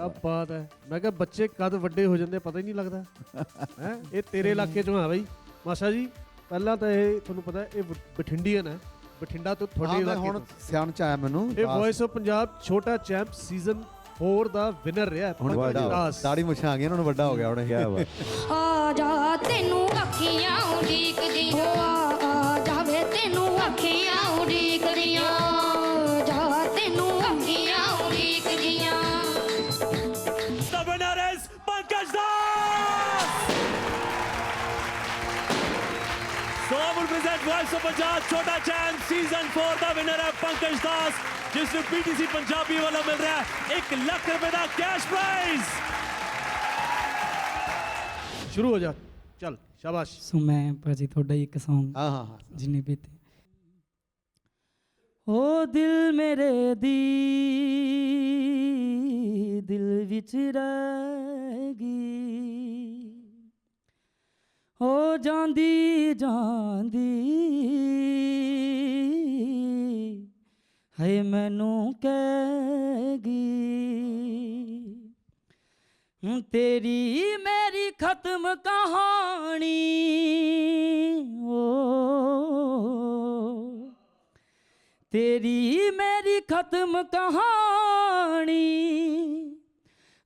ਕਿਆ ਬਾਤ ਹੈ। ਮੈਂ ਕਿਹਾ ਬੱਚੇ ਕਦ ਵੱਡੇ ਹੋ ਜਾਂਦੇ ਪਤਾ ਹੀ ਨਹੀਂ ਲੱਗਦਾ। ਹੈ? ਇਹ ਤੇਰੇ ਇਲਾਕੇ ਚੋਂ ਆ ਬਈ। ਮਾਸ਼ਾ ਜੀ ਪਹਿਲਾਂ ਤਾਂ ਇਹ ਤੁਹਾਨੂੰ ਪਤਾ ਹੈ, ਇਹ ਬਠਿੰਡੀਅਨ ਹੈ। ਬਠਿੰਡਾ ਤੋਂ ਹਾਂ ਤੁਹਾਡੇ ਇਲਾਕੇ ਹੁਣ ਸਿਆਣ ਚ ਆਇਆ ਮੈਨੂੰ ਇਹ ਵੌਇਸ ਆਫ ਪੰਜਾਬ ਛੋਟਾ ਚੈਂਪ ਸੀਜ਼ਨ 4 ਦਾ ਵਿਨਰ ਰਿਹਾ ਹੁਣ ਵੱਡਾ। ਦਾੜੀ ਮੁੱਛਾਂ ਆ ਗਈਆਂ ਉਹਨਾਂ ਨੂੰ ਵੱਡਾ ਹੋ ਗਿਆ ਹੁਣ ਕਿਆ ਬਾਤ ਆ ਜਾ ਤੈਨੂੰ ਅੱਖੀਆਂ ਉਡੀਕਦੀਆਂ ਆ Present Voice of Punjab Chota Champ Season 4 the winner ਹੈ ਪੰਕਜ ਦਾਸ ਜਿਸ ਨੂੰ PTC ਪੰਜਾਬੀ ਵੱਲੋਂ ਮਿਲ ਰਿਹਾ ਹੈ 1 ਲੱਖ ਰੁਪਏ ਦਾ ਕੈਸ਼ ਪ੍ਰਾਈਜ਼ ਸ਼ੁਰੂ ਹੋ ਜਾ। ਚੱਲ ਸ਼ਾਬਾਸ਼। ਸੋ ਮੈਂ ਭਾਜੀ ਤੁਹਾਡਾ ਇੱਕ Song ਹਾਂ ਹਾਂ ਹਾਂ। ਜਿੰਨੇ ਬੀਤੇ ਓ ਦਿਲ ਮੇਰੇ ਦੀ ਦਿਲ ਵਿੱਚ ਰਹਿ ਗਈ। ਹੋ ਜਾਂਦੀ ਜਾਂਦੀ। ਹੈ ਮੈਨੂੰ ਕਹਿ ਗਈ ਤੇਰੀ ਮੇਰੀ ਖਤਮ ਕਹਾਣੀ, ਓ। ਤੇਰੀ ਮੇਰੀ ਖਤਮ ਕਹਾਣੀ,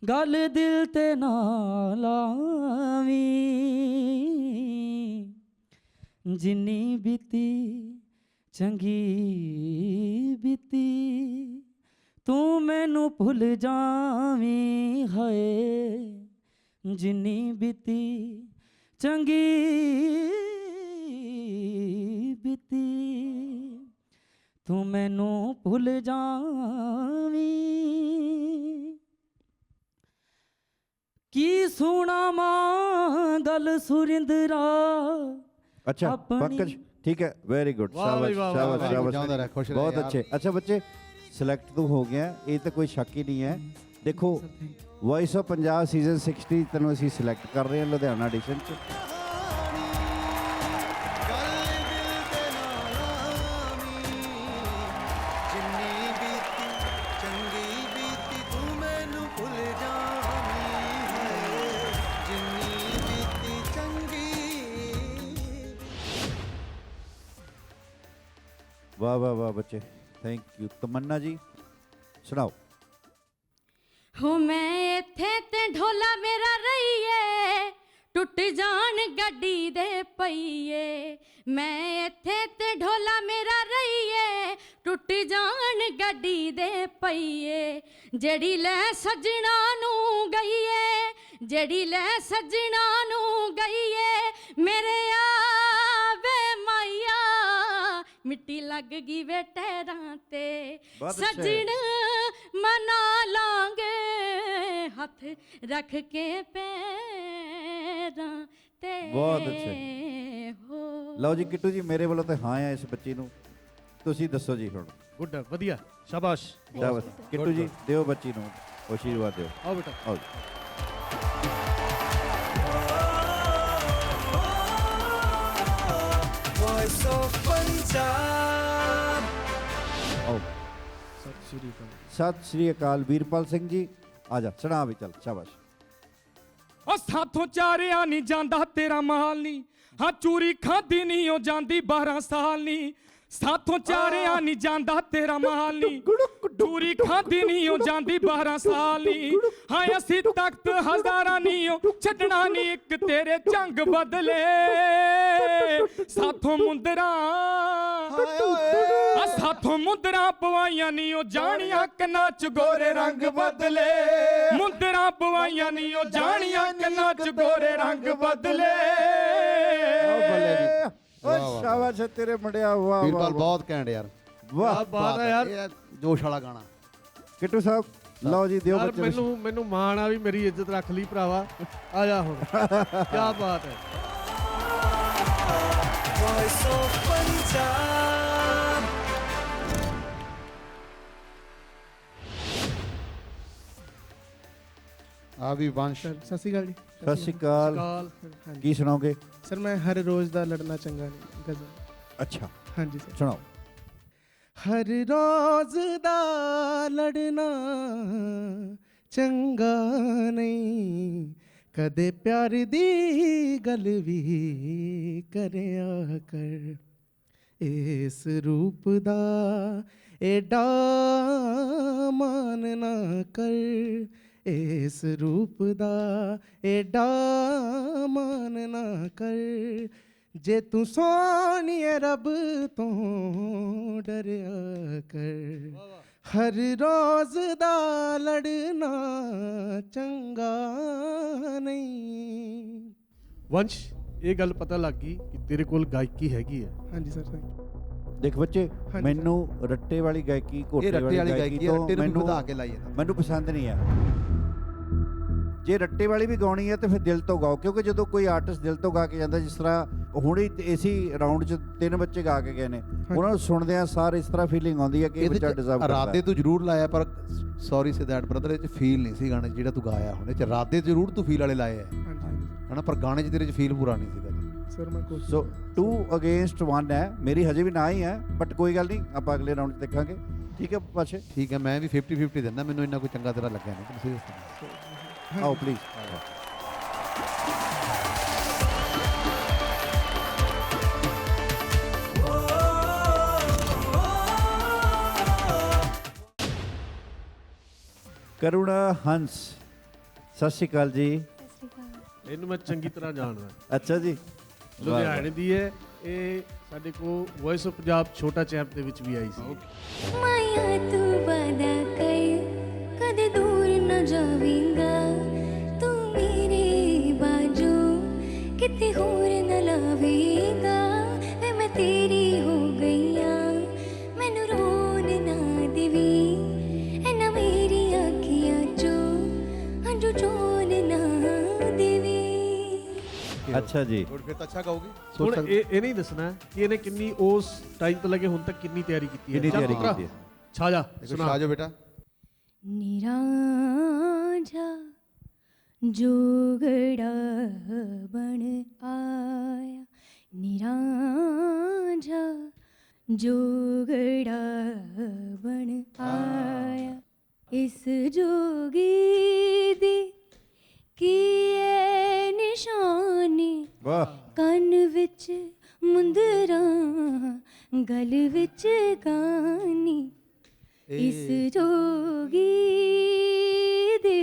ਗੱਲ ਦਿਲ ਤੇ ਨਾ ਲਾਵੀਂ। ਜਿੰਨੀ ਬੀਤੀ, ਚੰਗੀ ਬੀਤੀ, ਤੂੰ ਮੈਨੂੰ ਭੁੱਲ ਜਾਵੀਂ ਹੈ ਜਿੰਨੀ ਬੀਤੀ, ਚੰਗੀ ਬੀਤੀ, ਤੂੰ ਮੈਨੂੰ ਭੁੱਲ ਜਾਵੀਂ। ਕੀ ਸੁਣਾਵਾਂ ਗੱਲ ਸੁਰਿੰਦਰਾ? अच्छा अपनी- पंकज ठीक है वेरी गुड वाह भाई, शाबाश वाह, वाह, शाबाश वाह, शाबाश ਜਿਉਂਦਾ ਰਹਿ, ਖੁਸ਼ ਰਹਿ बहुत यार। अच्छे अच्छा बच्चे सिलेक्ट तो हो गया ਇਹ ਤਾਂ ਕੋਈ ਸ਼ੱਕ ਹੀ ਨਹੀਂ ਹੈ ਦੇਖੋ ਵੌਇਸ ਆਫ ਪੰਜਾਬ ਸੀਜ਼ਨ 60 ਤੈਨੂੰ ਅਸੀਂ ਸਿਲੈਕਟ ਕਰ ਰਹੇ ਹਾਂ ਲੁਧਿਆਣਾ ਐਡੀਸ਼ਨ ਚ ਵਾਹ ਵਾਹ ਵਾਹ ਬੱਚੇ। ਥੈਂਕ ਯੂ ਤਮੰਨਾ ਜੀ, ਸੁਣਾਓ। ਹੋ ਮੈਂ ਇੱਥੇ ਤੇ ਢੋਲਾ ਮੇਰਾ ਰਹੀਏ, ਟੁੱਟ ਜਾਣ ਗੱਡੀ ਦੇ ਪਈਏ ਮੈਂ ਇੱਥੇ ਤੇ ਢੋਲਾ ਮੇਰਾ ਰਹੀਏ, ਟੁੱਟ ਜਾਣ ਗੱਡੀ ਦੇ ਪਈਏ ਜਿਹੜੀ ਲੈ ਸੱਜਣਾ ਨੂੰ ਗਈਏ, ਜਿਹੜੀ ਲੈ ਸੱਜਣਾ ਨੂੰ ਗਈਏ, ਮੇਰੇ ਆਵੇ ਮਿੱਟੀ ਲੱਗ ਗਈ ਵੇ ਟਹਿਰਾਂ ਤੇ। ਸੱਜਣ ਮਨਾ ਲਾਂਗੇ ਹੱਥ ਰੱਖ ਕੇ ਪੈਰਾਂ ਤੇ। ਬਹੁਤ ਅੱਛਾ। ਹੋ। ਲਓ ਜੀ ਕਿੱਟੂ ਜੀ ਮੇਰੇ ਵੱਲੋਂ ਤਾਂ ਹਾਂ ਆ ਇਸ ਬੱਚੀ ਨੂੰ। ਤੁਸੀਂ ਦੱਸੋ ਜੀ ਹੁਣ। ਗੁੱਡ ਵਧੀਆ। ਸ਼ਾਬਾਸ਼। ਸ਼ਾਬਾਸ਼। ਕਿੱਟੂ ਜੀ ਦਿਓ ਬੱਚੀ ਨੂੰ ਆਸ਼ੀਰਵਾਦ ਦਿਓ। ਆਓ ਬੇਟਾ। ਆਓ ਵੌਇਸ ਆਫ ਪੰਜਾਬ ਆਓ। ਸਤਿ ਸ਼੍ਰੀ ਅਕਾਲ ਸਤਿ ਸ੍ਰੀ ਅਕਾਲ ਵੀਰਪਾਲ ਸਿੰਘ ਜੀ। ਆ ਜਾ ਸੁਣਾ ਵੀ ਚੱਲ ਸ਼ਾਬਾਸ਼। ਉਹ ਸਾਥੋਂ ਚਾਰਿਆ ਨਹੀਂ ਜਾਂਦਾ ਤੇਰਾ ਮਾਲ ਨਹੀਂ। ਹਾਂ ਚੂਰੀ ਖਾਦੀ ਨਹੀਂ ਉਹ ਜਾਂਦੀ 12 ਸਾਲ ਨਹੀਂ। ਸਾਥੋਂ ਚਾਰਿਆ ਨਹੀਂ ਜਾਂਦਾ ਤੇਰਾ ਮਾਲ ਨਹੀਂ। ਚੂਰੀ ਖਾਦੀ ਨਹੀਂ ਉਹ ਜਾਂਦੀ 12 ਸਾਲ। ਹਾਂ ਅਸੀਂ ਤਖਤ ਹਜ਼ਾਰਾਂ ਨਹੀਂ ਉਹ ਛੱਡਣਾ ਨਹੀਂ ਇੱਕ ਤੇਰੇ ਜੰਗ ਬਦਲੇ। ਸਾਥੋਂ ਮੁੰਦਰਾ ਆ ਸਾਥੋਂ ਮੁੰਦਰਾ ਪਵਾਈਆਂ ਨਹੀਂ ਉਹ ਜਾਣੀਆਂ ਕੰਨਾਂ ਚ ਗੋਰੇ ਰੰਗ ਬਦਲੇ। ਮੁੰਦਰਾ ਪਵਾਈਆਂ ਨਹੀਂ ਉਹ ਜਾਣੀਆਂ ਕੰਨਾਂ ਚ ਗੋਰੇ ਰੰਗ ਬਦਲੇ। ਬੱਲੇ ਜੀ। ਓ ਸ਼ਾਬਾਸ਼ ਤੇਰੇ ਮੁੰਡਿਆ ਵਾਹ ਵਾਹ ਵੀਰਪਾਲ। ਬਹੁਤ ਘੈਂਟ ਯਾਰ। ਵਾਹ ਬਾਤ ਹੈ ਯਾਰ। ਜੋਸ਼ ਵਾਲਾ ਗਾਣਾ। ਕਿੱਟੂ ਸਾਹਿਬ ਲਓ ਜੀ ਦਿਓ ਯਾਰ ਬੱਚੇ ਨੂੰ। ਮੈਨੂੰ ਮੈਨੂੰ ਮਾਣ ਆ ਵੀ ਮੇਰੀ ਇੱਜ਼ਤ ਰੱਖ ਲਈ ਭਰਾਵਾ। ਆ ਜਾ ਹੁਣ। ਕੀ ਬਾਤ ਹੈ। ਵੌਇਸ ਆਫ ਪੰਜਾਬ ਆ ਵੀ ਵੰਸ਼। ਸਰ ਸਤਿ ਸ਼੍ਰੀ ਅਕਾਲ ਜੀ। ਸਤਿ ਸ਼੍ਰੀ ਅਕਾਲ। ਕਾਲ ਹਾਂਜੀ। ਕੀ ਸੁਣਾਓਗੇ? ਸਰ ਮੈਂ ਹਰ ਰੋਜ਼ ਦਾ ਲੜਨਾ ਚੰਗਾ ਨਹੀਂ ਗਜ਼ਲ। ਅੱਛਾ। ਹਾਂਜੀ ਸਰ। ਸੁਣਾਓ। ਹਰ ਰੋਜ਼ ਦਾ ਲੜਨਾ ਚੰਗਾ ਨਹੀਂ। ਕਦੇ ਪਿਆਰ ਦੀ ਗੱਲ ਵੀ ਕਰਿਆ ਕਰ। ਇਸ ਰੂਪ ਦਾ ਏਡਾ ਮਾਨ ਕਰ। ਇਸ ਰੂਪ ਦਾ ਏਡਾ ਮਾਨ ਨਾ ਕਰ। ਜੇ ਤੂੰ ਸੋਹਣੀਏ ਰੱਬ ਤੋਂ ਡਰਿਆ ਕਰ। ਹਰ ਰੋਜ਼ ਦਾ ਲੜਨਾ ਚੰਗਾ ਨਹੀਂ। ਵੰਸ਼ ਇਹ ਗੱਲ ਪਤਾ ਲੱਗ ਗਈ ਕਿ ਤੇਰੇ ਕੋਲ ਗਾਇਕੀ ਹੈਗੀ ਹੈ। ਹਾਂਜੀ ਸਰ ਥੈਂਕ ਦੇਖ ਬੱਚੇ ਹਾਂਜੀ ਮੈਨੂੰ ਰੱਟੇ ਵਾਲੀ ਗਾਇਕੀ ਇਹ ਘੋਟੇ ਰੱਟੇ ਵਾਲੀ ਗਾਇਕੀ ਹੈ ਤੋਂ ਰੱਟੇ ਨੂੰ ਵੀ ਮੈਨੂੰ ਵਧਾ ਕੇ ਲਾਈ ਜਾਂਦਾ ਮੈਨੂੰ ਪਸੰਦ ਨਹੀਂ ਆ ਜੇ ਰੱਟੇ ਵਾਲੀ ਵੀ ਗਾਉਣੀ ਹੈ ਤੇ ਫਿਰ ਦਿਲ ਤੋਂ ਗਾਓ ਕਿਉਂਕਿ ਜਦੋਂ ਕੋਈ ਆਰਟਿਸਟ ਦਿਲ ਤੋਂ ਗਾ ਕੇ ਜਾਂਦਾ ਜਿਸ ਤਰ੍ਹਾਂ ਹੁਣੇ ਇਸੀ ਰਾਉਂਡ 'ਚ ਤਿੰਨ ਬੱਚੇ ਗਾ ਕੇ ਗਏ ਨੇ। ਉਹਨਾਂ ਨੂੰ ਸੁਣਦੇ ਆ ਸਾਰ ਇਸ ਤਰ੍ਹਾਂ ਫੀਲਿੰਗ ਆਉਂਦੀ ਹੈ ਕਿ ਇਹ ਬੱਚਾ ਡਿਜ਼ਰਵ ਕਰਦਾ ਰਾਦੇ ਹੈ। ਤੂੰ ਜ਼ਰੂਰ ਲਾਇਆ ਪਰ ਸੌਰੀ ਸੇ ਦੈਟ ਬ੍ਰਦਰ ਇਹ ਚ ਫੀਲ ਨਹੀਂ ਸੀ ਗਾਣੇ ਜਿਹੜਾ ਤੂੰ ਗਾਇਆ ਹੁਣ ਇਹ ਚ ਰਾਦੇ ਜ਼ਰੂਰ ਤੂੰ ਫੀਲ ਵਾਲੇ ਲਾਏ ਆ। ਹਾਂਜੀ। ਹਾਂਜੀ ਹਨਾ ਪਰ ਗਾਣੇ 'ਚ ਤੇਰੇ 'ਚ ਫੀਲ ਪੂਰਾ ਨਹੀਂ ਸੀਗਾ। ਸਰ ਮੈਂ ਕੋਸ਼ਿਸ਼ ਸੋ 2 ਅਗੇਂਸਟ 1 ਹੈ। ਮੇਰੀ ਹਜੇ ਵੀ ਨਾ ਹੀ ਹੈ ਬਟ ਕੋਈ ਗੱਲ ਨਹੀਂ ਆਪਾਂ ਅਗਲੇ ਰਾਉਂਡ 'ਚ ਦੇਖਾਂਗੇ। ਠੀਕ ਹੈ ਪਾਸ਼ੇ? ਠੀਕ ਹੈ ਮੈਂ ਵੀ 50 50 ਦਿੰਦਾ ਮੈਨੂੰ ਇੰਨਾ ਕੋਈ ਚੰਗਾ ਤੇਰਾ ਲੱਗਿਆ ਨਹੀਂ ਤੁਸੀਂ ਸੀਰੀਅਸ ਆਓ ਪਲੀਜ਼ ਕਰੁਣਾ ਹੰਸ ਸਤਿ ਸ਼੍ਰੀ ਅਕਾਲ ਜੀ। ਇਹਨੂੰ ਮੈਂ ਚੰਗੀ ਤਰ੍ਹਾਂ ਜਾਣਦਾ। ਅੱਛਾ ਜੀ। ਲੁਧਿਆਣੇ ਦੀ ਹੈ ਇਹ ਸਾਡੇ ਕੋ ਵੌਇਸ ਆਫ ਪੰਜਾਬ ਛੋਟਾ ਚੈਂਪ ਦੇ ਵਿੱਚ ਵੀ ਆਈ ਸੀ। ਮਾਇਆ ਤੂੰ ਵਾਦਾ ਕਰ ਕਦੇ ਦੂਰ ਨਾ ਜਾਵੇਂਗਾ। ਅੱਛਾ ਜੀ ਹੋਰ ਫਿਰ ਤਾਂ ਅੱਛਾ ਗਾਓਗੇ ਹੁਣ ਇਹ ਇਹ ਨਹੀਂ ਦੱਸਣਾ ਕਿ ਇਹਨੇ ਕਿੰਨੀ ਉਸ ਟਾਈਮ ਤੋਂ ਲੈ ਕੇ ਹੁਣ ਤੱਕ ਕਿੰਨੀ ਤਿਆਰੀ ਕੀਤੀ ਹੈ ਕਿੰਨੀ ਚੱਲ ਤਿਆਰੀ ਪੁੱਤਰਾ, ਕੀਤੀ ਹੈ? ਛਾ ਜਾ ਦੇਖੋ ਸੁਣਾ ਸ਼ਾਜੋ ਬੇਟਾ ਨਿਰਾਂਝਾ ਜੋਗੜਾ ਬਣ ਆਇਆ ਨਿਰਾਂਝਾ ਜੋਗੜਾ ਬਣ ਆਇਆ ਇਸ ਜੋਗੀ ਦੀ ਕੀ ਏ ਨਿਸ਼ਾਨੀ? ਵਾਹ। ਕੰਨ ਵਿੱਚ ਮੁੰਦਰਾਂ ਗਲ ਵਿੱਚ ਗਾਨੀ। ਇਸ ਜੋਗੀ ਦੇ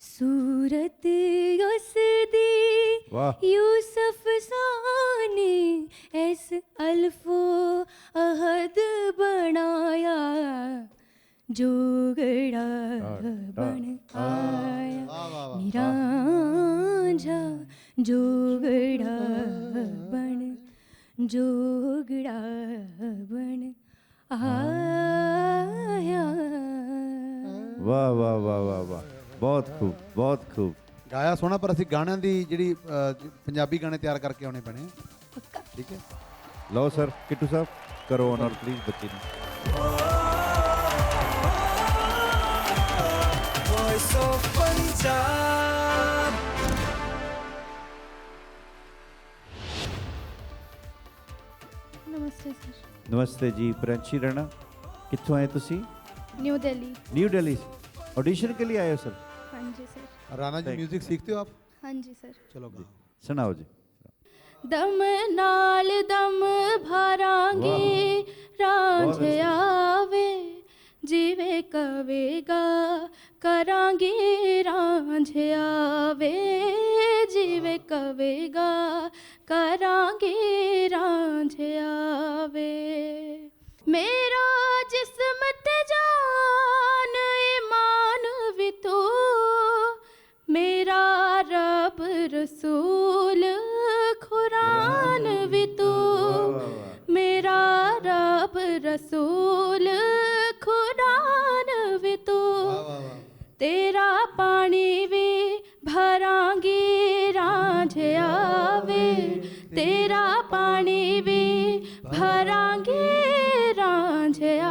ਸੂਰਤ ਉਸ ਦੀ ਯੂਸਫ ਸਾਨੇ ਐਸ ਅਲਫੋ ਅਹਦ ਬਣਾਇਆ। ਜੋਗੜਾ ਬਣ ਆਇਆ ਨਿਰਾਂਝਾ ਜੋਗੜਾ ਬਣ ਜੋਗੜਾ ਬਣ ਆਇਆ ਵਾਹ ਵਾਹ ਵਾਹ ਵਾਹ ਵਾਹ ਬਹੁਤ ਖੂਬ ਬਹੁਤ ਖੂਬ ਗਾਇਆ ਸੋਹਣਾ ਪਰ ਅਸੀਂ ਗਾਣਿਆਂ ਦੀ ਜਿਹੜੀ ਜ- ਪੰਜਾਬੀ ਗਾਣੇ ਤਿਆਰ ਕਰਕੇ ਆਉਣੇ ਪੈਣੇ ਆ। ਠੀਕ ਹੈ ਲਓ ਸਰ ਕਿੱਟੂ ਸਾਹਿਬ ਕਰੋ ਔਨਰ ਪਲੀਜ਼ ਬੱਚੇ ਨੂੰ voice of Punjab namaste sir ਨਮਸਤੇ ਜੀ ਪ੍ਰਿੰਸ਼ੀ ਰਣਾ ਕਿੱਥੋਂ ਆਏ ਤੁਸੀਂ new Delhi new Delhi audition के लिए आए हो सर हाँ जी sir Rana ji Thank you. 뮤직 सीखते हो आप हाँ जी सर चलो गाओ सुनाओ जी ਦਮ ਨਾਲ ਦਮ ਭਰਾਂਗੇ ਰਾਂਝਿਆ ਵੇ ਜਿਵੇਂ ਕਵੇਗਾ ਕਰਾਂਗੇ ਰਾਂਝਿਆ ਵੇ ਜਿਵੇਂ ਕਵੇਗਾ ਕਰਾਂਗੇ ਰਾਂਝਿਆ ਵੇ ਮੇਰਾ ਜਿਸਮ ਤੇ ਜਾਨ ਇਮਾਨ ਵੀ ਤੂੰ ਮੇਰਾ ਰੱਬ ਰਸੂਲ ਕੁਰਾਨ ਵੀ ਤੂੰ ਮੇਰਾ ਰੱਬ ਰਸੂਲ ਤੇਰਾ ਪਾਣੀ ਵੀ ਭਰਾਂਗੀ ਰਾਂਝਿਆ ਵੇ ਤੇਰਾ ਪਾਣੀ ਵੀ ਭਰਾਂਗੀ ਰਾਂਝਿਆ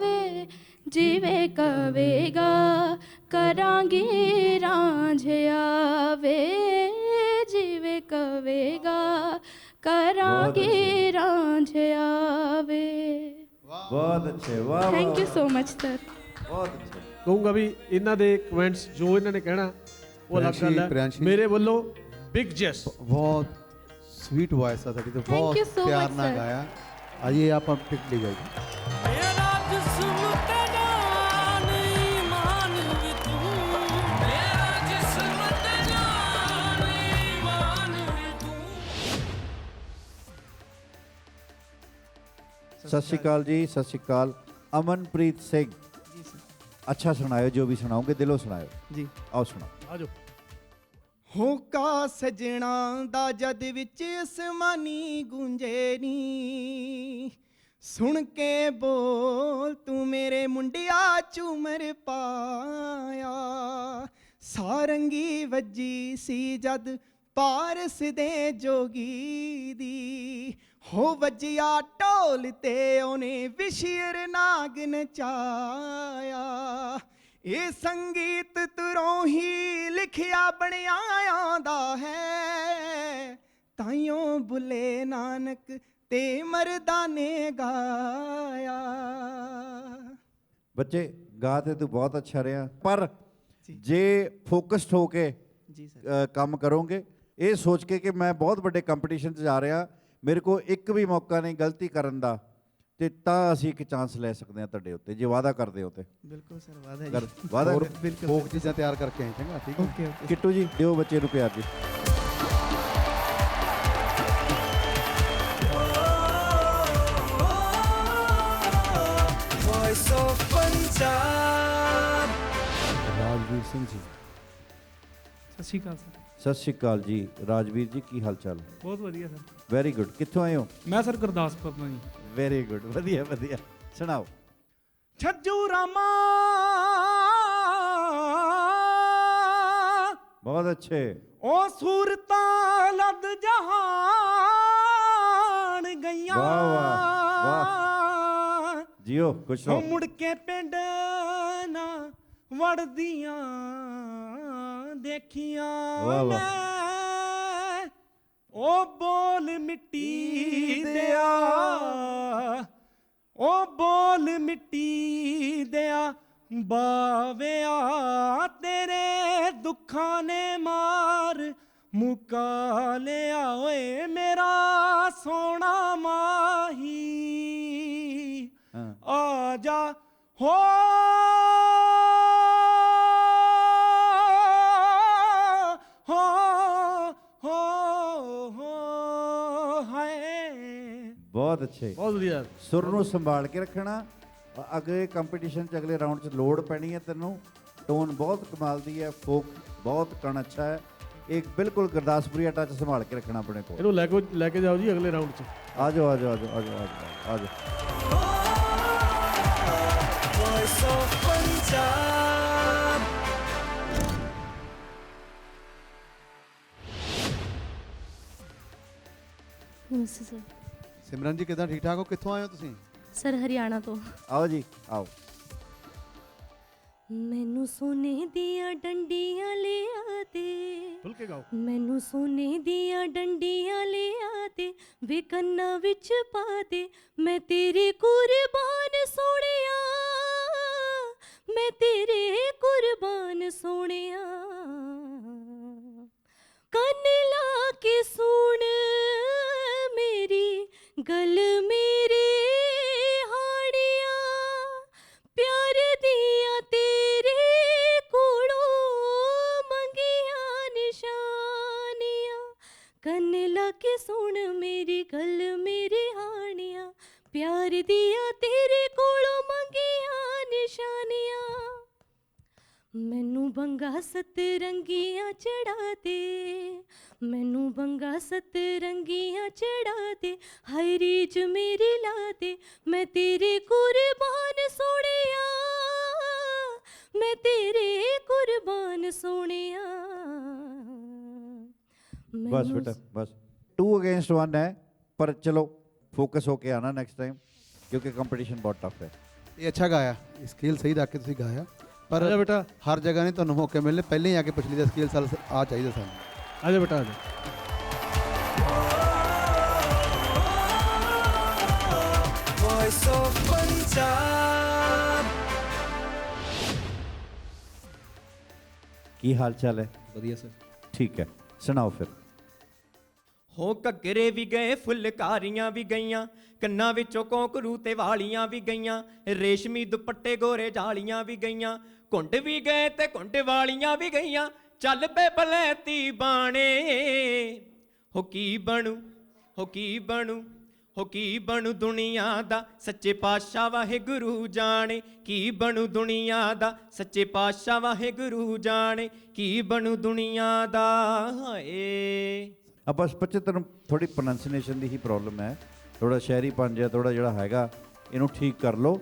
ਵੇ ਜਿਵੇਂ ਕਵੇਗਾ ਕਰਾਂਗੇ ਰਾਂਝਿਆ ਵੇ ਜਿਵੇਂ ਕਵੇਗਾ ਕਰਾਂਗੇ ਰਾਂਝਿਆ ਵੇ ਵਾਹ ਬਹੁਤ ਅੱਛੇ ਵਾਹ ਵਾਹ thank you so much sir ਬਹੁਤ ਅੱਛੇ। ਕਹੂੰਗਾ ਵੀ ਇਹਨਾਂ ਦੇ ਕਮੈਂਟਸ ਜੋ ਇਹਨਾਂ ਨੇ ਕਹਿਣਾ ਉਹ ਅਲੱਗ ਗੱਲ ਹੈ ਪ੍ਰਿਆੰਸ਼ੀ। ਮੇਰੇ ਵੱਲੋਂ ਬਿਗ ਜੈਸ ਬਹੁਤ ਸਵੀਟ ਵੌਇਸ ਆ ਸਾਡੀ ਤੇ ਬਹੁਤ you so ਪਿਆਰ much, ਨਾਲ sir. ਗਾਇਆ ਅਜੇ ਆਪਾਂ ਟਿਕ ਲਈ ਜਾਈ ਮੇਰਾ ਜਿਸਮ ਤੇ ਜਾਨ ਈਮਾਨ ਵੀ ਤੂੰ ਮੇਰਾ ਜਿਸਮ ਤੇ ਜਾਨ ਈਮਾਨ ਵੀ ਤੂੰ ਸਤਿ ਸ਼੍ਰੀ ਅਕਾਲ ਜੀ ਸਤਿ ਸ਼੍ਰੀ ਅਕਾਲ ਅਮਨਪ੍ਰੀਤ ਸਿੰਘ ਜੀ ਸਰ ਅੱਛਾ ਸੁਣਾਇਓ ਜੋ ਵੀ ਸੁਣਾਓਗੇ ਦਿਲੋਂ ਸੁਣਾਇਓ। ਜੀ। ਆਓ ਸੁਣਾਓ। ਆਜੋ ਹੋਕਾ ਸਜਣਾ ਦਾ ਜਦ ਵਿੱਚ ਅਸਮਾਨੀ ਗੂੰਜੇ ਨੀ। ਸੁਣ ਕੇ ਬੋਲ ਤੂੰ ਮੇਰੇ ਮੁੰਡਿਆ ਝੂਮਰ ਪਾਇਆ। ਸਾਰੰਗੀ ਵੱਜੀ ਸੀ ਜਦ ਪਾਰਸ ਦੇ ਜੋਗੀ ਦੀ। ਹੋ ਵੱਜਿਆ ਢੋਲ ਤੇ ਉਹਨੇ ਵਿਸ਼ੇਰ ਨਾਗ ਨਚਾਇਆ ਇਹ ਸੰਗੀਤ ਤੁਰੋਂ ਹੀ ਲਿਖਿਆ ਬਣਿਆ ਆਂਦਾ ਹੈ। ਤਾਈਓ ਬੁੱਲੇ ਨਾਨਕ ਤੇ ਮਰਦਾਨੇ ਗਾਇਆ। ਬੱਚੇ ਗਾ ਤੇ ਤੂੰ ਬਹੁਤ ਅੱਛਾ ਰਿਹਾ ਪਰ ਜੀ। ਫੋਕਸਡ ਹੋ ਕੇ ਜੀ ਸਰ। ਕੰਮ ਕਰੋਗੇ ਇਹ ਸੋਚ ਕੇ ਕਿ ਮੈਂ ਬਹੁਤ ਵੱਡੇ ਕੰਪੀਟੀਸ਼ਨ 'ਚ ਜਾ ਰਿਹਾ ਮੇਰੇ ਕੋਲ ਇੱਕ ਵੀ ਮੌਕਾ ਨਹੀਂ ਗਲਤੀ ਕਰਨ ਦਾ ਤੇ ਤਾਂ ਅਸੀਂ ਇੱਕ ਚਾਂਸ ਲੈ ਸਕਦੇ ਹਾਂ ਤੁਹਾਡੇ ਉੱਤੇ ਜੇ ਵਾਅਦਾ ਕਰਦੇ ਹੋ ਤੇ। ਬਿਲਕੁਲ ਸਰ ਵਾਦਾ ਕਰ ਜੀ ਵਾਅਦਾ ਹੋਰ ਬਿਲਕੁਲ ਫੋਕ ਚੀਜ਼ਾਂ ਤਿਆਰ ਕਰਕੇ ਆਏ ਚੰਗਾ ਠੀਕ ਹੈ। ਓਕੇ ਓਕੇ ਕਿੱਟੂ ਜੀ ਦਿਓ ਬੱਚੇ ਨੂੰ ਪਿਆਰ ਜੀ। Voice of Punjab Rajveer Singh ji. ਸਤਿ ਸ਼੍ਰੀ ਅਕਾਲ ਸਰ। ਸਤਿ ਸ਼੍ਰੀ ਅਕਾਲ ਜੀ। ਰਾਜਵੀਰ ਜੀ ਕੀ ਹਾਲ ਚਾਲ ਬਹੁਤ ਵਧੀਆ ਸਰ। ਵੈਰੀ ਗੁੱਡ ਕਿੱਥੋਂ ਆਏ ਹੋ? ਮੈਂ ਸਰ ਗੁਰਦਾਸਪੁਰ ਤੋਂ ਜੀ। ਵੈਰੀ ਗੁੱਡ ਵਧੀਆ ਵਧੀਆ। ਸੁਣਾਓ। ਛੱਜੂ ਰਾਮਾ। ਬਹੁਤ ਅੱਛੇ। ਉਹ ਸੂਰਤਾਂ ਲੱਦ ਜਹਾਨ ਗਈਆਂ। ਵਾਹ, ਵਾਹ, ਜਿਓ ਖੁਸ਼ ਉਹ ਰਹੋ ਮੁੜ ਕੇ ਪਿੰਡ ਨਾ ਵੜਦੀਆਂ। ਦੇਖੀਆਂ। ਮੈਂ ਉਹ ਬੋਲ ਮਿੱਟੀ ਦਿਆ। ਉਹ ਬੋਲ ਮਿੱਟੀ ਦਿਆ। ਬਾਵਿਆ ਤੇਰੇ ਦੁੱਖਾਂ ਨੇ ਮਾਰ ਮੁਕਾ ਲਿਆ ਓਏ ਮੇਰਾ ਸੋਹਣਾ ਮਾਹੀ। ਆ ਜਾ ਹੋ ਬਹੁਤ ਅੱਛੇ। ਬਹੁਤ ਵਧੀਆ। ਸੁਰ ਨੂੰ ਸੰਭਾਲ ਕੇ ਰੱਖਣਾ। ਅਗਲੇ ਕੰਪੀਟੀਸ਼ਨ ਚ ਅਗਲੇ ਰਾਉਂਡ ਚ ਲੋਡ ਪੈਣੀ ਹੈ ਤੈਨੂੰ। ਟੋਨ ਬਹੁਤ ਕਮਾਲ ਦੀ ਹੈ ਫੋਕ ਬਹੁਤ ਕਣ ਅੱਛਾ ਹੈ। ਇੱਕ ਬਿਲਕੁਲ ਗੁਰਦਾਸਪੁਰੀ ਟੱਚ ਸੰਭਾਲ ਕੇ ਰੱਖਣਾ ਆਪਣੇ ਕੋਲ। ਇਹਨੂੰ ਲੈ ਕੇ ਲੈ ਕੇ ਜਾਓ ਜੀ ਅਗਲੇ ਰਾਊਂਡ 'ਚ। ਆ ਜਾਓ ਆ ਜਾਓ ਆ ਜਾਓ ਆ ਜਾਓ, ਆ ਜਾਓ ਨਮਸਤੇ ਸਰ ਸਿਮਰਨ ਜੀ ਕਿਦਾਂ ਠੀਕ ਠਾਕ ਹੋ? ਕਿੱਥੋਂ ਆਏ ਹੋ ਤੁਸੀਂ? ਸਰ ਹਰਿਆਣਾ ਤੋਂ। ਆਓ ਜੀ ਆਓ। ਮੈਨੂੰ ਸੋਨੇ ਦੀਆਂ ਡੰਡੀਆਂ ਲਿਆ ਦੇ। ਖੁੱਲ ਕੇ ਗਾਓ ਮੈਨੂੰ ਸੋਨੇ ਦੀਆਂ ਡੰਡੀਆਂ ਲਿਆ ਦੇ। ਵੇ ਕੰਨਾਂ ਵਿੱਚ ਪਾ ਦੇ। ਮੈਂ ਤੇਰੀ ਕੁਰਬਾਨ ਸੋਹਣਿਆ। ਮੈਂ ਤੇਰੇ ਕੁਰਬਾਨ ਸੋਹਣਿਆ। ਕੰਨ ਲਾ ਕੇ ਸੁਣ। ਮੇਰੀ ਗੱਲ ਮੇਰੇ ਹਾੜਿਆ ਪਿਆਰ ਦੀਆਂ ਤੇਰੇ ਕੋਲੋਂ ਮੰਗੀਆਂ ਨਿਸ਼ਾਨੀਆਂ ਕੰਨ ਲਾ ਕੇ ਸੁਣ ਮੇਰੀ ਗੱਲ ਮੇਰੇ ਹਾਣੀਆਂ ਪਿਆਰ ਦੀਆਂ ਤੇਰੇ ਕੋਲੋਂ ਮੰਗੀਆਂ ਨਿਸ਼ਾਨੀਆਂ ਮੈਨੂੰ ਬੰਗਾ ਸਤ ਰੰਗੀਆਂ ਚੜਾ ਦੇ ਮੈਨੂੰ ਬੰਗਾ ਸਤਰੰਗੀਆਂ ਚੜਾ ਦੇ ਹਾਏ ਰੀਜ ਮੇਰੀ ਲਾ ਦੇ। ਮੈਂ ਤੇਰੀ ਕੁਰਬਾਨ ਸੋਹਣਿਆ ਮੈਂ ਤੇਰੇ ਕੁਰਬਾਨ ਸੋਹਣਿਆ। ਬਸ ਬੇਟਾ ਬਸ। 2 ਅਗੇਂਸਟ 1 ਹੈ ਪਰ ਚਲੋ ਫੋਕਸ ਹੋ ਕੇ ਆਣਾ ਨੈਕਸਟ ਟਾਈਮ ਕਿਉਂਕਿ ਕੰਪੀਟੀਸ਼ਨ ਬਹੁਤ ਟਫ ਹੈ। ਇਹ ਅੱਛਾ ਗਾਇਆ ਸਕਿੱਲ ਸਹੀ ਰੱਖ ਕੇ ਤੁਸੀਂ ਗਾਇਆ। ਪਰ ਬੇਟਾ ਹਰ ਜਗ੍ਹਾ ਨਹੀਂ ਤੁਹਾਨੂੰ ਮੌਕੇ ਮਿਲਨੇ ਪਹਿਲੇ ਹੀ ਆ ਕੇ ਪਿਛਲੀ ਦਾ ਸਕਿੱਲ ਸਾਲ ਆ ਚਾਹੀਦਾ ਸਾਨੂੰ। ਆਜਾ ਬੇਟਾ ਆਜਾ voice of Punjab. ਕੀ ਹਾਲ ਚਾਲ ਹੈ? ਵਧੀਆ ਸਰ। ਠੀਕ ਹੈ ਸੁਣਾਓ ਫਿਰ। ਹੋ ਘੱਗਰੇ ਵੀ ਗਏ ਫੁਲਕਾਰੀਆਂ ਵੀ ਗਈਆਂ ਕੰਨਾਂ ਵਿੱਚੋਂ ਕੋਕਰੂ ਤੇ ਵਾਲੀਆਂ ਵੀ ਗਈਆਂ ਰੇਸ਼ਮੀ ਦੁਪੱਟੇ ਗੋਰੇ ਜਾਲੀਆਂ ਵੀ ਗਈਆਂ ਘੁੰਡ ਵੀ ਗਏ ਤੇ ਘੁੰਡ ਵਾਲੀਆਂ ਵੀ ਗਈਆਂ ਚੱਲ ਪੇ ਬਲੈਤੀ ਬਾਣੇ। ਹੋ ਕੀ ਬਣੂ ਹੋ ਕੀ ਬਣੂ ਹੋ ਕੀ ਬਣੂ ਦੁਨੀਆ ਦਾ ਸੱਚੇ ਪਾਤਸ਼ਾਹ ਵਾਹਿਗੁਰੂ ਜਾਣੇ। ਕੀ ਬਣੂ ਦੁਨੀਆ ਦਾ ਸੱਚੇ ਪਾਤਸ਼ਾਹ ਵਾਹਿਗੁਰੂ ਜਾਣੇ। ਕੀ ਬਣੂ ਦੁਨੀਆ ਦਾ ਹਾਏ। ਆਪਾਂ ਸਪੱਚੇ ਤੈਨੂੰ ਥੋੜੀ ਪ੍ਰੋਨੰਸੀਏਸ਼ਨ ਦੀ ਹੀ ਪ੍ਰੋਬਲਮ ਹੈ। ਥੋੜਾ ਸ਼ਹਿਰੀ ਪੰਜ ਹੈ ਥੋੜਾ ਜਿਹੜਾ ਹੈਗਾ ਇਹਨੂੰ ਠੀਕ ਕਰ ਲਓ।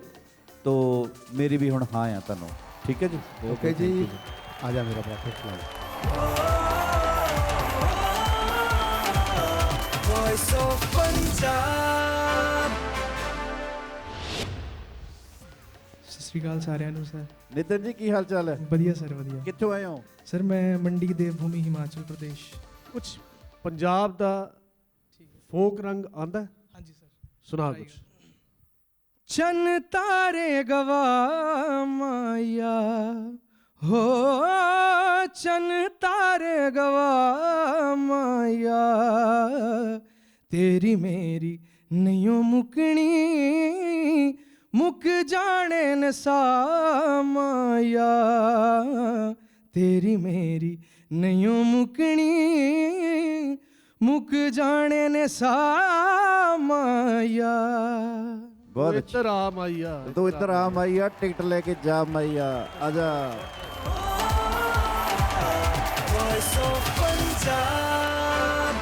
ਤੋ ਮੇਰੀ ਵੀ ਹੁਣ ਹਾਂ ਆ ਤੁਹਾਨੂੰ। ਠੀਕ ਹੈ ਜੀ? ਓਕੇ ਜੀ। ਆ ਜਾ ਮੇਰਾ ਭਰਾ ਫਿਰ. ਸਤਿ ਸ਼੍ਰੀ ਅਕਾਲ ਸਾਰਿਆਂ ਨੂੰ ਸਰ। ਨਿਤਨ ਜੀ ਕੀ ਹਾਲ ਚਾਲ ਹੈ? ਵਧੀਆ ਸਰ ਵਧੀਆ। ਕਿੱਥੋਂ ਆਏ ਹੋ? ਸਰ ਮੈਂ ਮੰਡੀ ਦੇਵ ਭੂਮੀ ਹਿਮਾਚਲ ਪ੍ਰਦੇਸ਼। ਕੁਝ ਪੰਜਾਬ ਦਾ ਫੋਕ ਰੰਗ ਆਂਦਾ ਹਾਂਜੀ ਸਰ। ਸੁਣਾ ਕੁਝ ਚੰਨ ਤਾਰੇ ਗਵਾ ਮਾਇਆ। ਹੋ ਚੰਨ ਤਾਰੇ ਗਵਾ ਮਾਇਆ ਤੇਰੀ ਮੇਰੀ ਨਹੀਂਓ ਮੁਕਣੀ ਮੁੱਕ ਜਾਣੇ ਨਸਾ ਮਾਇਆ ਤੇਰੀ ਮੇਰੀ ਨਹੀਂਓ ਮੁਕਣੀ ਮੁੱਕ ਜਾਣੇ ਨੇ ਸਾ ਮਾਇਆ। ਬਹੁਤ ਇੱਧਰ ਆ ਮਾਈਆ ਤੂੰ ਇੱਧਰ ਆ ਮਾਈਆ ਟਿਕਟ ਲੈ ਕੇ ਜਾ ਮਾਈਆ ਆ ਜਾ Voice of Punjab.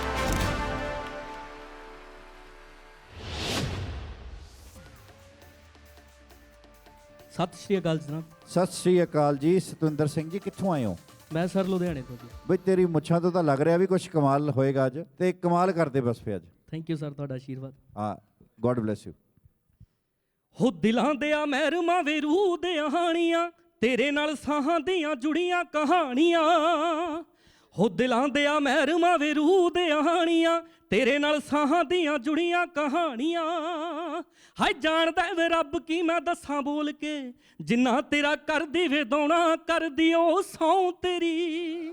ਸਤਿ ਸ਼੍ਰੀ ਅਕਾਲ ਜਨਾਬ। ਸਤਿ ਸ੍ਰੀ ਅਕਾਲ ਜੀ ਸਤਵਿੰਦਰ ਸਿੰਘ ਜੀ ਕਿੱਥੋਂ ਆਏ ਹੋ? ਮੈਂ ਸਰ ਲੁਧਿਆਣੇ ਤੋਂ ਜੀ। ਬਈ ਤੇਰੀ ਮੁੱਛਾਂ ਤੋਂ ਤਾਂ ਲੱਗ ਰਿਹਾ ਵੀ ਕੁਝ ਕਮਾਲ ਹੋਏਗਾ ਅੱਜ ਤੇ ਕਮਾਲ ਕਰਦੇ ਬਸ ਫੇ ਅੱਜ। ਥੈਂਕ ਯੂ ਸਰ ਤੁਹਾਡਾ ਆਸ਼ੀਰਵਾਦ ਹਾਂ ਗੋਡ ਬlesਸ ਯੂ ਹੋ ਦਿਲਾਂ ਦੇ ਆ ਮਹਿਰਮਾਂ ਵੇ ਰੂਹ ਦੇ ਹਾਣੀਆਂ ਤੇਰੇ ਨਾਲ ਸਾਹਾਂ ਦੀਆਂ ਜੁੜੀਆਂ ਕਹਾਣੀਆਂ। ਹੋ ਦਿਲਾਂ ਦੇ ਆ ਮਹਿਰਮਾਂ ਵੇ ਰੂਹ ਦੇ ਹਾਣੀਆਂ ਤੇਰੇ ਨਾਲ ਸਾਹਾਂ ਦੀਆਂ ਜੁੜੀਆਂ ਕਹਾਣੀਆਂ। ਹਾਏ ਜਾਣਦਾ ਵੇ ਰੱਬ ਕੀ ਮੈਂ ਦੱਸਾਂ ਬੋਲ ਕੇ ਜਿੰਨਾ ਤੇਰਾ ਕਰਦੀ ਵੇ ਦੋਣਾ ਕਰਦੀ ਉਹ ਸੌ ਤੇਰੀ।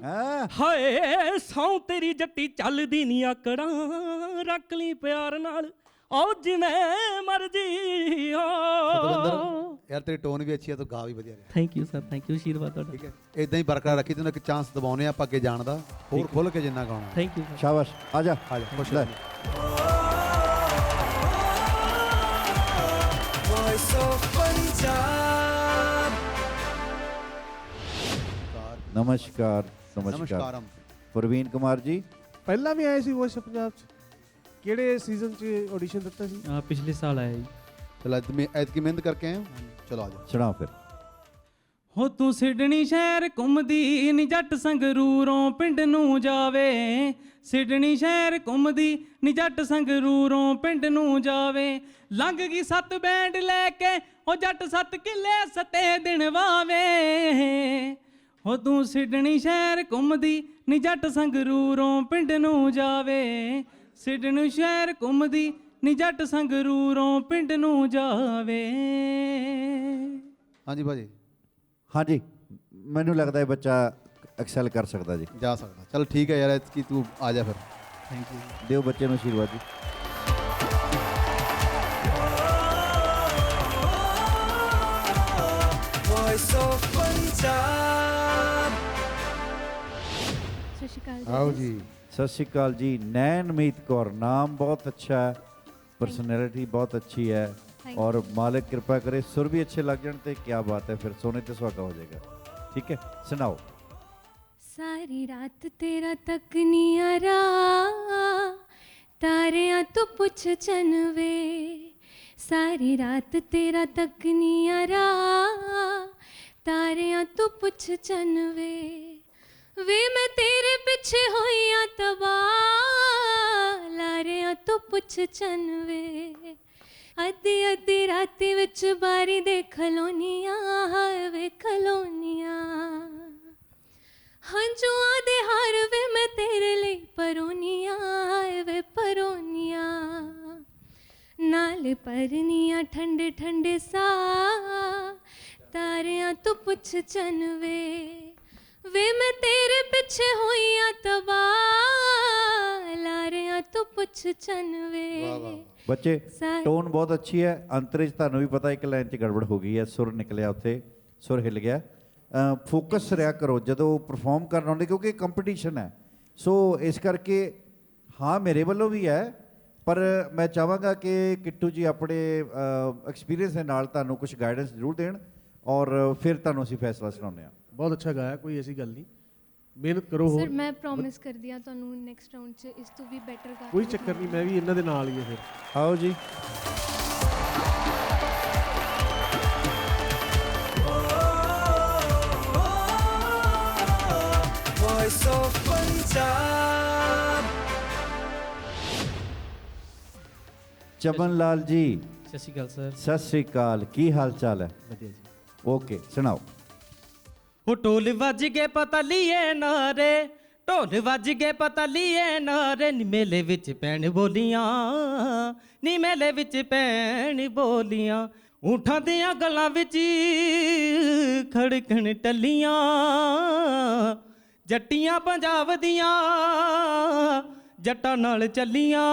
ਹਾਏ ਸੌ ਤੇਰੀ ਜੱਟੀ ਚੱਲਦੀ ਨੀ ਆਕੜਾਂ ਰੱਖ ਲਈ ਪਿਆਰ ਨਾਲ ਆਓ ਜਿਵੇਂ ਮਰਜ਼ੀ ਹੋ। ਸਤਵਿੰਦਰ ਯਾਰ ਤੇਰੀ ਟੋਨ ਵੀ ਅੱਛੀ ਹੈ ਤੂੰ ਗਾ ਵੀ ਵਧੀਆ ਰਿਹਾ। Thank you sir thank you ਆਸ਼ੀਰਵਾਦ ਤੁਹਾਡਾ। ਠੀਕ ਹੈ। ਇਦਾਂ ਹੀ ਬਰਕਰਾਰ ਰੱਖੀ ਤੈਨੂੰ ਇੱਕ ਚਾਂਸ ਦਵਾਉਨੇ ਆਪਾਂ ਅੱਗੇ ਜਾਣ ਦਾ। ਹੋਰ ਖੁੱਲ ਕੇ ਜਿੰਨਾ ਗਾਉਣਾ ਥੈਂਕ ਯੂ ਸ਼ਾਬਾਸ਼। ਆ ਜਾ। ਆ ਜਾ। ਖੁਸ਼ ਲੈ Voice of Punjab. ਨਮਸਕਾਰ। ਨਮਸਕਾਰ। ਨਮਸਕਾਰਮ। ਪ੍ਰਵੀਨ ਕੁਮਾਰ ਜੀ। ਪਹਿਲਾਂ ਵੀ ਆਏ ਸੀ ਵੌਇਸ ਆਫ ਪੰਜਾਬ ਚ? ਕਿਹੜੇ ਸੀਜ਼ਨ ਚ ਆਡੀਸ਼ਨ ਦਿੱਤਾ ਸੀ? ਪਿਛਲੇ ਸਾਲ ਆਇਆ ਜੀ। ਚਲ ਅੱਜ ਮੈਂ ਐਤਕੀ ਮਿਹਨਤ ਕਰਕੇ ਹਾਂ। ਚਲੋ ਆ ਜਾ ਸੁਣਾਓ ਫਿਰ। ਹੋ ਤੂੰ ਸਿਡਨੀ ਸ਼ਹਿਰ ਘੁੰਮਦੀ ਨੀ ਜੱਟ ਸੰਗਰੂਰੋਂ ਪਿੰਡ ਨੂੰ ਜਾਵੇ। ਸਿਡਨੀ ਸ਼ਹਿਰ ਘੁੰਮਦੀ ਨੀ ਜੱਟ ਸੰਗਰੂਰੋਂ ਪਿੰਡ ਨੂੰ ਜਾਵੇ। ਲੰਘ ਗਈ ਸੱਤ ਬੈਂਡ ਲੈ ਕੇ ਉਹ ਜੱਟ ਸੱਤ ਕਿੱਲੇ ਸਤੇ ਦਿਨ ਵਾਵੇ। ਹੋ ਤੂੰ ਸਿਡਨੀ ਸ਼ਹਿਰ ਘੁੰਮਦੀ ਨੀ ਜੱਟ ਸੰਗਰੂਰੋਂ ਪਿੰਡ ਨੂੰ ਜਾਵੇ। ਸਿਡਨੀ ਸ਼ਹਿਰ ਘੁੰਮਦੀ ਨੀ ਜੱਟ ਸੰਗਰੂਰੋਂ ਪਿੰਡ ਨੂੰ ਜਾਵੇ। ਹਾਂਜੀ ਭਾਜੀ। ਹਾਂਜੀ ਮੈਨੂੰ ਲੱਗਦਾ ਇਹ ਬੱਚਾ ਐਕਸੈਲ ਕਰ ਸਕਦਾ ਜੀ। ਜਾ ਸਕਦਾ। ਚਲ ਠੀਕ ਹੈ ਯਾਰ ਐਤਕੀ ਤੂੰ ਆ ਜਾ ਫਿਰ। ਥੈਂਕ ਯੂ ਦਿਓ ਬੱਚੇ ਨੂੰ ਆਸ਼ੀਰਵਾਦ ਜੀ. ਸਤਿ ਸ਼੍ਰੀ ਅਕਾਲ ਆਓ ਜੀ। ਸਤਿ ਸ਼੍ਰੀ ਅਕਾਲ ਜੀ। ਨੈਨਮੀਤ ਕੌਰ ਨਾਮ ਬਹੁਤ ਅੱਛਾ ਹੈ ਪਰਸਨੈਲਿਟੀ ਬਹੁਤ ਅੱਛੀ ਹੈ Thank ਔਰ ਮਾਲਕ ਕਿਰਪਾ ਕਰੇ ਸੁਰ ਵੀ ਅੱਛੇ ਲੱਗ ਜਾਣ ਤੇ ਕੀ ਬਾਤ ਹੈ ਫਿਰ ਸੋਨੇ ਤੇ ਸੁਹਾਗਾ ਹੋ ਜਾਏਗਾ। ਠੀਕ ਹੈ ਸੁਣਾਓ। ਸਾਰੀ ਰਾਤ ਤੇਰਾ ਤੱਕ ਨਹੀਂ ਆਰਾ ਤਾਰਿਆਂ ਤੋਂ ਪੁੱਛ ਚਨਵੇ ਸਾਰੀ ਰਾਤ ਤੇਰਾ ਤੱਕ ਨਹੀਂ ਆਰਾ ਤਾਰਿਆਂ ਤੋਂ ਪੁੱਛ ਚਨਵੇ ਵੇ ਮੈਂ ਤੇਰੇ ਪਿੱਛੇ ਹੋਈਆਂ ਤਬਾਹ ਲਾਰਿਆਂ ਤੋਂ ਪੁੱਛ ਚਨਵੇ। ਅੱਧੀ ਅੱਧੀ ਰਾਤੀ ਵਿੱਚ ਬਾਰੀ ਦੇ ਖਲੋਨੀਆਂ, ਹਾਏ ਵੇ ਖਲੋਨੀਆਂ। ਹੰਝੂਆਂ ਦੇ ਹਾਰ ਵੇ ਮੈਂ ਤੇਰੇ ਲਈ ਪਰੋਨੀਆਂ, ਹਾਏ ਵੇ ਪਰੋਨੀਆਂ। ਨਾਲ ਪਰਨੀਆਂ ਠ ਠੰਡੇ ਠੰਡੇ ਸਾਹ ਤਾਰਿਆਂ ਤੋਂ ਪੁੱਛ ਚੰਵੇ ਵੇ ਮੈਂ ਤੇਰੇ ਪਿੱਛੇ ਹੋਈਆਂ ਤਬਾਹ। ਲਾਰਿਆਂ ਤੋਂ ਪੁੱਛ ਚੰਵੇ ਬੱਚੇ ਸਾ- ਟੋਨ ਬਹੁਤ ਅੱਛੀ ਹੈ। ਅੰਤਰੇ 'ਚ ਤੁਹਾਨੂੰ ਵੀ ਪਤਾ ਇੱਕ ਲਾਈਨ 'ਚ ਗੜਬੜ ਹੋ ਗਈ ਹੈ। ਸੁਰ ਨਿਕਲਿਆ ਉੱਥੇ ਸੁਰ ਹਿੱਲ ਗਿਆ। ਫੋਕਸ ਰਿਆ ਕਰੋ ਜਦੋਂ ਪਰਫਾਰਮ ਕਰਨਾ ਹੁੰਦਾ ਕਿਉਂਕਿ ਕੰਪੀਟੀਸ਼ਨ ਹੈ। ਸੋ ਇਸ ਕਰਕੇ ਹਾਂ ਮੇਰੇ ਵੱਲੋਂ ਵੀ ਹੈ। ਪਰ ਮੈਂ ਚਾਹਾਂਗਾ ਕਿ ਕਿੱਟੂ ਜੀ ਆਪਣੇ ਐਕਸਪੀਰੀਅੰਸ ਦੇ ਨਾਲ ਤੁਹਾਨੂੰ ਕੁਝ ਗਾਈਡੈਂਸ ਜ਼ਰੂਰ ਦੇਣ ਔਰ ਫਿਰ ਤੁਹਾਨੂੰ ਅਸੀਂ ਫੈਸਲਾ ਸੁਣਾਉਂਦੇ ਹਾਂ। ਬਹੁਤ ਅੱਛਾ ਗਾਇਆ ਕੋਈ ਐਸੀ ਗੱਲ ਨਹੀਂ। ਮਿਹਨਤ ਕਰੋ ਸਰ ਹੋਰ। ਮੈਂ ਪ੍ਰੋਮਿਸ ਕਰਦੀ ਆ ਤੁਹਾਨੂੰ ਨੈਕਸਟ ਰਾਉਂਡ 'ਚ ਇਸ ਤੋਂ ਵੀ ਬੈਟਰ ਗਾ ਕੋਈ ਚੱਕਰ ਨਹੀਂ ਮੈਂ ਵੀ ਇਹਨਾਂ ਦੇ ਨਾਲ ਹੀ ਆ ਫਿਰ। ਆਓ ਜੀ। Voice of Punjab. ਚਮਨ ਲਾਲ ਜੀ। ਸਤਿ ਸ਼੍ਰੀ ਅਕਾਲ ਸਰ। ਸਤਿ ਸ੍ਰੀ ਅਕਾਲ। ਕੀ ਹਾਲ ਚਾਲ ਹੈ? ਵਧੀਆ ਜੀ। ਓਕੇ ਸੁਣਾਓ। ਹੋ ਢੋਲ ਵੱਜ ਗਏ ਪਤਾ ਲੀਏ ਨਾਰੇ, ਢੋਲ ਵੱਜ ਗਏ ਪਤਾ ਲੀਏ ਨਾਰੇ, ਨੀ ਮੇਲੇ ਵਿੱਚ ਪੈਣ ਬੋਲੀਆਂ, ਨੀ ਮੇਲੇ ਵਿੱਚ ਪੈਣ ਬੋਲੀਆਂ, ਊਠਾਂ ਦੀਆਂ ਗਲਾਂ ਵਿੱਚ ਖੜਕਣ ਟੱਲੀਆਂ, ਜੱਟੀਆਂ ਪੰਜਾਬ ਦੀਆਂ ਜੱਟਾਂ ਨਾਲ ਚੱਲੀਆਂ,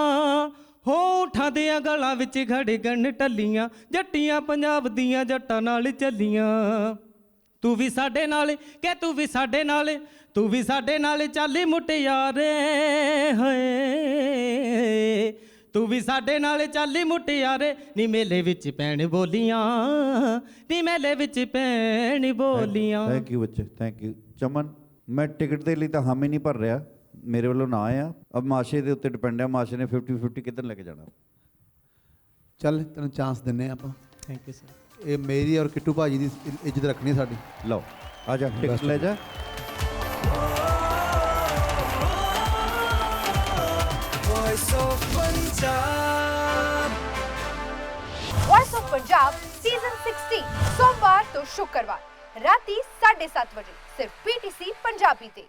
ਹੋ ਊਠਾਂ ਦੀਆਂ ਗਲਾਂ ਵਿੱਚ ਖੜਕਣ ਟੱਲੀਆਂ, ਜੱਟੀਆਂ ਪੰਜਾਬ ਦੀਆਂ ਜੱਟਾਂ ਨਾਲ ਚੱਲੀਆਂ। ਤੂੰ ਵੀ ਸਾਡੇ ਨਾਲ ਕਿ ਤੂੰ ਵੀ ਸਾਡੇ ਨਾਲ ਤੂੰ ਵੀ ਸਾਡੇ ਨਾਲ ਚੱਲ ਮੁਟਿਆਰੇ ਹੋਏ। ਤੂੰ ਵੀ ਸਾਡੇ ਨਾਲ ਚੱਲ ਮੁਟਿਆਰੇ ਨੀ ਮੇਲੇ ਵਿੱਚ ਪੈਣ ਬੋਲੀਆਂ ਨੀ ਮੇਲੇ ਵਿੱਚ ਪੈਣ ਬੋਲੀਆਂ। ਥੈਂਕ ਯੂ ਬੱਚੇ ਥੈਂਕ ਯੂ ਚਮਨ ਮੈਂ ਟਿਕਟ ਦੇ ਲਈ ਤਾਂ ਹਾਮੀ ਨਹੀਂ ਭਰ ਰਿਹਾ। ਮੇਰੇ ਵੱਲੋਂ ਨਾ ਆ ਅਬ ਮਾਸ਼ੇ ਦੇ ਉੱਤੇ ਡਿਪੈਂਡ ਹੈ ਮਾਸ਼ੇ ਨੇ 50 50 ਕਿੱਧਰ ਲੈ ਕੇ ਜਾਣਾ। ਚੱਲ ਤੈਨੂੰ ਚਾਂਸ ਦਿੰਨੇ ਆਪਾਂ। ਥੈਂਕ ਯੂ ਸਰ ਇਹ ਮੇਰੀ ਔਰ ਕਿੱਟੂ ਭਾਜੀ ਦੀ ਇ- ਇੱਜ਼ਤ ਰੱਖਣੀ ਸਾਡੀ ਲਓ ਆ ਜਾ ਟਿਕਟ ਲੈ ਜਾ Voice of Punjab. Voice of Punjab season 16 ਸੋਮਵਾਰ ਤੋਂ ਸ਼ੁੱਕਰਵਾਰ ਰਾਤੀ 7:30 ਵਜੇ ਸਿਰਫ ਪੀਟੀਸੀ ਪੰਜਾਬੀ ਤੇ